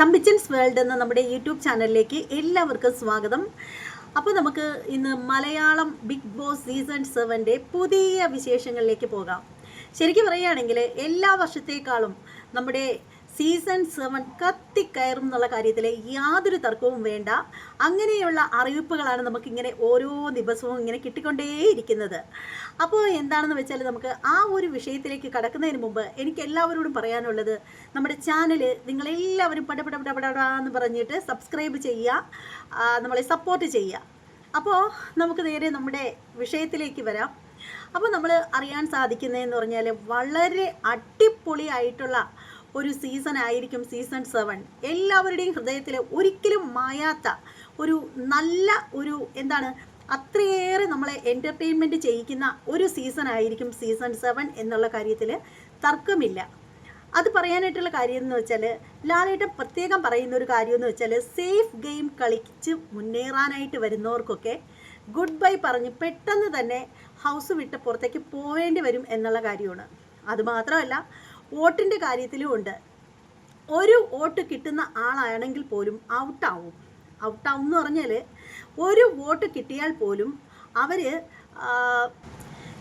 തമ്പിച്ചൻസ് world എന്ന നമ്മുടെ YouTube ചാനലിലേക്ക് എല്ലാവർക്കും സ്വാഗതം. അപ്പോൾ നമുക്ക് ഇന്ന് മലയാളം ബിഗ് ബോസ് സീസൺ സെവന്റെ പുതിയ വിശേഷങ്ങളിലേക്ക് പോകാം. ശരിക്കും പറയുകയാണെങ്കിൽ എല്ലാ വർഷത്തേക്കാളും നമ്മുടെ സീസൺ സെവൻ കത്തിക്കയറും എന്നുള്ള കാര്യത്തിൽ യാതൊരു തർക്കവും വേണ്ട. അങ്ങനെയുള്ള അറിയിപ്പുകളാണ് നമുക്കിങ്ങനെ ഓരോ ദിവസവും ഇങ്ങനെ കിട്ടിക്കൊണ്ടേയിരിക്കുന്നത്. അപ്പോൾ എന്താണെന്ന് വെച്ചാൽ നമുക്ക് ആ ഒരു വിഷയത്തിലേക്ക് കടക്കുന്നതിന് മുമ്പ് എനിക്ക് എല്ലാവരോടും പറയാനുള്ളത് നമ്മുടെ ചാനൽ നിങ്ങളെല്ലാവരും പടപടപടപടാന്ന് പറഞ്ഞിട്ട് സബ്സ്ക്രൈബ് ചെയ്യുക നമ്മളെ സപ്പോർട്ട് ചെയ്യുക. അപ്പോൾ നമുക്ക് നേരെ നമ്മുടെ വിഷയത്തിലേക്ക് വരാം. അപ്പോൾ നമ്മൾ അറിയാൻ സാധിക്കുന്നതെന്ന് പറഞ്ഞാൽ വളരെ അടിപൊളിയായിട്ടുള്ള ഒരു സീസൺ ആയിരിക്കും സീസൺ സെവൻ എല്ലാവരുടെയും ഹൃദയത്തിൽ ഒരിക്കലും മായാത്ത ഒരു നല്ല ഒരു എന്താണ് അത്രയേറെ നമ്മളെ എന്റർടൈൻമെന്റ് ചെയ്യിക്കുന്ന ഒരു സീസൺ ആയിരിക്കും സീസൺ സെവൻ എന്നുള്ള കാര്യത്തിൽ തർക്കമില്ല. അത് പറയാനായിട്ടുള്ള കാര്യം എന്ന് വെച്ചാൽ ലാലേട്ടൻ പ്രത്യേകം പറയുന്ന ഒരു കാര്യം എന്ന് വെച്ചാൽ സേഫ് ഗെയിം കളിച്ച് മുന്നേറാനായിട്ട് വരുന്നവർക്കൊക്കെ ഗുഡ് ബൈ പറഞ്ഞ് പെട്ടെന്ന് തന്നെ ഹൗസ് വിട്ട് പുറത്തേക്ക് പോവേണ്ടി വരും എന്നുള്ള കാര്യമാണ്. അതുമാത്രമല്ല വോട്ടിന്റെ കാര്യത്തിലും ഉണ്ട്. ഒരു വോട്ട് കിട്ടുന്ന ആളാണെങ്കിൽ പോലും ഔട്ടാവും. ഔട്ടാവും എന്ന് പറഞ്ഞാൽ ഒരു വോട്ട് കിട്ടിയാൽ പോലും അവർ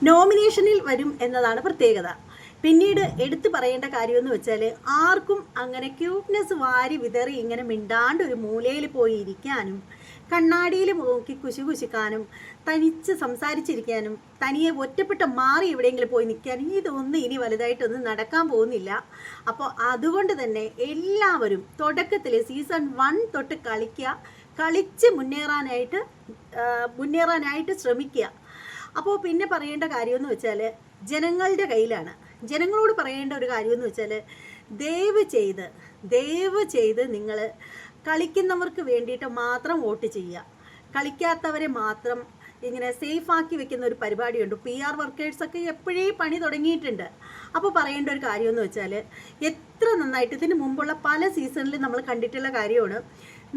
നോമിനേഷനിൽ വരും എന്നതാണ് പ്രത്യേകത. പിന്നീട് എടുത്തു പറയേണ്ട കാര്യമെന്ന് വെച്ചാൽ ആർക്കും അങ്ങനെ ക്യൂട്ട്നെസ് വാരി വിതറി ഇങ്ങനെ മിണ്ടാണ്ട് ഒരു മൂലയിൽ പോയി ഇരിക്കാനും കണ്ണാടിയിൽ നോക്കി കുശി കുശിക്കാനും തനിച്ച് സംസാരിച്ചിരിക്കാനും തനിയെ ഒറ്റപ്പെട്ട് മാറി എവിടെയെങ്കിലും പോയി നിൽക്കാനും ഇതൊന്നും ഇനി വലുതായിട്ടൊന്നും നടക്കാൻ പോകുന്നില്ല. അപ്പോൾ അതുകൊണ്ട് തന്നെ എല്ലാവരും തുടക്കത്തിൽ സീസൺ വൺ തൊട്ട് കളിക്കുക കളിച്ച് മുന്നേറാനായിട്ട് മുന്നേറാനായിട്ട് ശ്രമിക്കുക. അപ്പോൾ പിന്നെ പറയേണ്ട കാര്യമെന്ന് വെച്ചാൽ ജനങ്ങളുടെ കയ്യിലാണ്. ജനങ്ങളോട് പറയേണ്ട ഒരു കാര്യമെന്ന് വെച്ചാൽ ദയവ് ചെയ്ത് ദയവ് ചെയ്ത് നിങ്ങൾ കളിക്കുന്നവർക്ക് വേണ്ടിയിട്ട് മാത്രം വോട്ട് ചെയ്യുക. കളിക്കാത്തവരെ മാത്രം ഇങ്ങനെ സേഫ് ആക്കി വെക്കുന്ന ഒരു പരിപാടിയുണ്ട്. പി ആർ വർക്കേഴ്സൊക്കെ എപ്പോഴേ പണി തുടങ്ങിയിട്ടുണ്ട്. അപ്പോൾ പറയേണ്ട ഒരു കാര്യമെന്ന് വെച്ചാൽ എത്ര നന്നായിട്ട് ഇതിന് മുമ്പുള്ള പല സീസണിലും നമ്മൾ കണ്ടിട്ടുള്ള കാര്യമാണ്.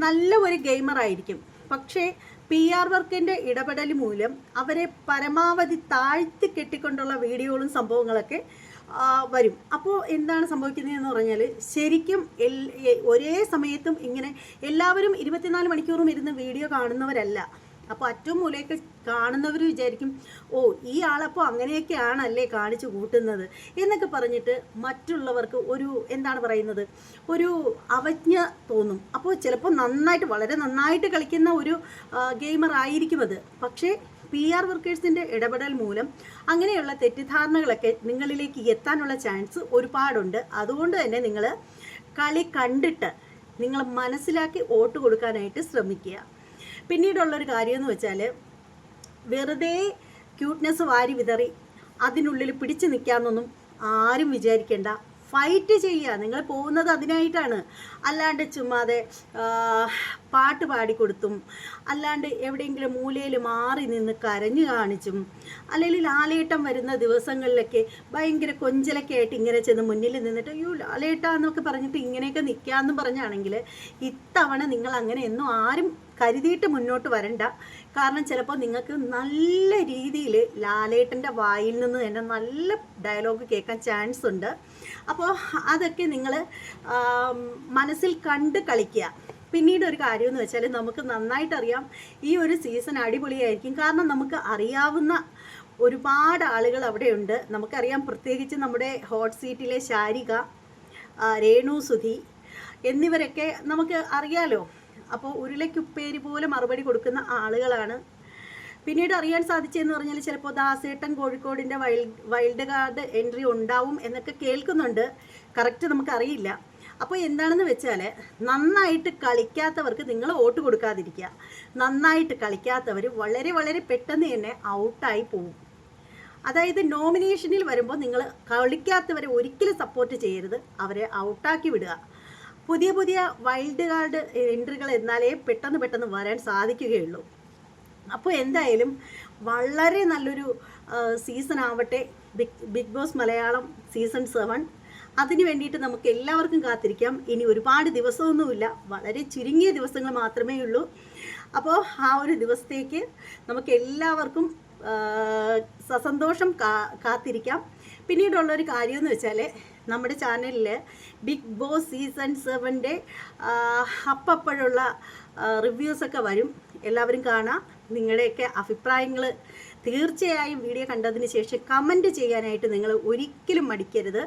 നല്ല ഒരു ഗെയിമറായിരിക്കും പക്ഷേ പി ആർ വർക്കിന്റെ ഇടപെടൽ മൂലം അവരെ പരമാവധി താഴ്ത്തി കെട്ടിക്കൊണ്ടുള്ള വീഡിയോകളും സംഭവങ്ങളൊക്കെ വരും. അപ്പോൾ എന്താണ് സംഭവിക്കുന്നത് എന്ന് പറഞ്ഞാൽ ശരിക്കും ഒരേ സമയത്തും ഇങ്ങനെ എല്ലാവരും ഇരുപത്തിനാല് മണിക്കൂറും ഇരുന്ന് വീഡിയോ കാണുന്നവരല്ല. അപ്പോൾ അറ്റവും മൂലയൊക്കെ കാണുന്നവർ വിചാരിക്കും ഓ ഈ ആളപ്പോൾ അങ്ങനെയൊക്കെയാണല്ലേ കാണിച്ചു കൂട്ടുന്നത്? എന്നൊക്കെ പറഞ്ഞിട്ട് മറ്റുള്ളവർക്ക് ഒരു എന്താണ് പറയുന്നത് ഒരു അവജ്ഞ തോന്നും. അപ്പോൾ ചിലപ്പോൾ നന്നായിട്ട് വളരെ നന്നായിട്ട് കളിക്കുന്ന ഒരു ഗെയിമർ ആയിരിക്കും അത്. പക്ഷേ പി ആർ വർക്കേഴ്സിന്റെ ഇടപെടൽ മൂലം അങ്ങനെയുള്ള തെറ്റിദ്ധാരണകളൊക്കെ നിങ്ങളിലേക്ക് എത്താനുള്ള ചാൻസ് ഒരുപാടുണ്ട്. അതുകൊണ്ട് തന്നെ നിങ്ങൾ കളി കണ്ടിട്ട് നിങ്ങൾ മനസ്സിലാക്കി വോട്ട് കൊടുക്കാനായിട്ട് ശ്രമിക്കുക. പിന്നീടുള്ളൊരു കാര്യമെന്ന് വെച്ചാൽ വെറുതെ ക്യൂട്ട്നെസ് വാരി വിതറി അതിനുള്ളിൽ പിടിച്ചു നിൽക്കാമെന്നൊന്നും ആരും വിചാരിക്കേണ്ട. ഫൈറ്റ് ചെയ്യുക. നിങ്ങൾ പോകുന്നത് അതിനായിട്ടാണ്. അല്ലാണ്ട് ചുമ്മാതെ പാട്ട് പാടിക്കൊടുത്തും അല്ലാണ്ട് എവിടെയെങ്കിലും മൂലയിൽ മാറി നിന്ന് കരഞ്ഞു കാണിച്ചും അല്ലെങ്കിൽ ലാലേട്ടം വരുന്ന ദിവസങ്ങളിലൊക്കെ ഭയങ്കര കൊഞ്ചലൊക്കെ ആയിട്ട് ഇങ്ങനെ ചെന്ന് മുന്നിൽ നിന്നിട്ട് അയ്യോ ലാലേട്ട എന്നൊക്കെ പറഞ്ഞിട്ട് ഇങ്ങനെയൊക്കെ നിൽക്കാമെന്ന് പറഞ്ഞാണെങ്കിൽ ഇത്തവണ നിങ്ങൾ അങ്ങനെ എന്നും ആരും കരുതിയിട്ട് മുന്നോട്ട് വരണ്ട. കാരണം ചിലപ്പോൾ നിങ്ങൾക്ക് നല്ല രീതിയിൽ ലാലേട്ടന്റെ വായിൽ നിന്ന് തന്നെ നല്ല ഡയലോഗ് കേൾക്കാൻ ചാൻസ് ഉണ്ട്. അപ്പോൾ അതൊക്കെ നിങ്ങൾ മനസ്സിൽ കണ്ട് കളിക്കുക. പിന്നീട് ഒരു കാര്യം എന്ന് വെച്ചാൽ നമുക്ക് നന്നായിട്ട് അറിയാം ഈ ഒരു സീസൺ അടിപൊളിയായിരിക്കും. കാരണം നമുക്ക് അറിയാവുന്ന ഒരുപാട് ആളുകൾ അവിടെയുണ്ട്. നമുക്കറിയാം പ്രത്യേകിച്ച് നമ്മുടെ ഹോട്ട് സീറ്റിലെ ശാരിക രേണു സുധി എന്നിവരൊക്കെ നമുക്ക് അറിയാലോ. അപ്പോൾ ഉരുളയ്ക്കുപ്പേരി പോലെ മറുപടി കൊടുക്കുന്ന ആളുകളാണ്. പിന്നീട് അറിയാൻ സാധിച്ചതെന്ന് പറഞ്ഞാൽ ചിലപ്പോൾ ദാസേട്ടൻ കോഴിക്കോടിന്റെ വൈൽഡ് വൈൽഡ് കാർഡ് എൻട്രി ഉണ്ടാവും എന്നൊക്കെ കേൾക്കുന്നുണ്ട്. കറക്റ്റ് നമുക്കറിയില്ല. അപ്പോൾ എന്താണെന്ന് വെച്ചാൽ നന്നായിട്ട് കളിക്കാത്തവർക്ക് നിങ്ങൾ വോട്ട് കൊടുക്കാതിരിക്കുക. നന്നായിട്ട് കളിക്കാത്തവർ വളരെ വളരെ പെട്ടെന്ന് തന്നെ ഔട്ടായി പോകും അതായത് നോമിനേഷനിൽ വരുമ്പോൾ നിങ്ങൾ കളിക്കാത്തവരെ ഒരിക്കലും സപ്പോർട്ട് ചെയ്യരുത്. അവരെ ഔട്ടാക്കി വിടുക. പുതിയ പുതിയ വൈൽഡ് കാർഡ് എൻട്രികൾ എന്നാലേ പെട്ടെന്ന് പെട്ടെന്ന് വരാൻ സാധിക്കുകയുള്ളൂ. അപ്പോൾ എന്തായാലും വളരെ നല്ലൊരു സീസൺ ആവട്ടെ. Big big boss Malayalam season seven അതിനു വേണ്ടിയിട്ട് നമുക്ക് എല്ലാവർക്കും കാത്തിരിക്കാം. ഇനി ഒരുപാട് ദിവസമൊന്നുമില്ല. വളരെ ചുരുങ്ങിയ ദിവസങ്ങൾ മാത്രമേ ഉള്ളൂ അപ്പോൾ ആ ഒരു ദിവസത്തേക്ക് നമുക്ക് എല്ലാവർക്കും സസന്തോഷം കാ കാത്തിരിക്കാം. പിന്നീടുള്ളൊരു കാര്യമെന്ന് വെച്ചാൽ നമ്മുടെ ചാനലിൽ ബിഗ് ബോസ് സീസൺ സെവന്റെ അപ്പപ്പോഴുള്ള റിവ്യൂസൊക്കെ വരും. എല്ലാവരും കാണാം. നിങ്ങളുടെയൊക്കെ അഭിപ്രായങ്ങൾ തീർച്ചയായും വീഡിയോ കണ്ടതിന് ശേഷം കമന്റ് ചെയ്യാനായിട്ട് നിങ്ങൾ ഒരിക്കലും മടിക്കരുത്.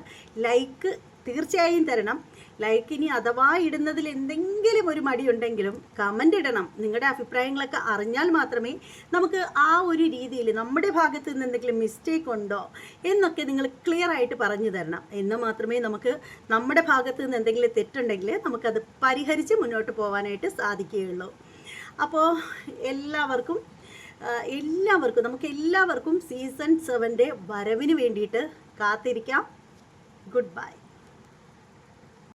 ലൈക്ക് തീർച്ചയായും തരണം. ലൈക്ക് ഇനി അഥവാ ഇടുന്നതിൽ എന്തെങ്കിലും ഒരു മടിയുണ്ടെങ്കിലും കമന്റ് ഇടണം. നിങ്ങളുടെ അഭിപ്രായങ്ങളൊക്കെ അറിഞ്ഞാൽ മാത്രമേ നമുക്ക് ആ ഒരു രീതിയിൽ നമ്മുടെ ഭാഗത്ത് നിന്ന് എന്തെങ്കിലും മിസ്റ്റേക്ക് ഉണ്ടോ എന്നൊക്കെ നിങ്ങൾ ക്ലിയർ ആയിട്ട് പറഞ്ഞു തരണം. എന്ന് മാത്രമേ നമുക്ക് നമ്മുടെ ഭാഗത്ത് നിന്ന് എന്തെങ്കിലും തെറ്റുണ്ടെങ്കിൽ നമുക്കത് പരിഹരിച്ച് മുന്നോട്ട് പോകാനായിട്ട് സാധിക്കുകയുള്ളൂ. അപ്പോൾ എല്ലാവർക്കും എല്ലാവർക്കും നമുക്ക് എല്ലാവർക്കും സീസൺ സെവന്റെ വരവിന് വേണ്ടിയിട്ട് കാത്തിരിക്കാം. Good bye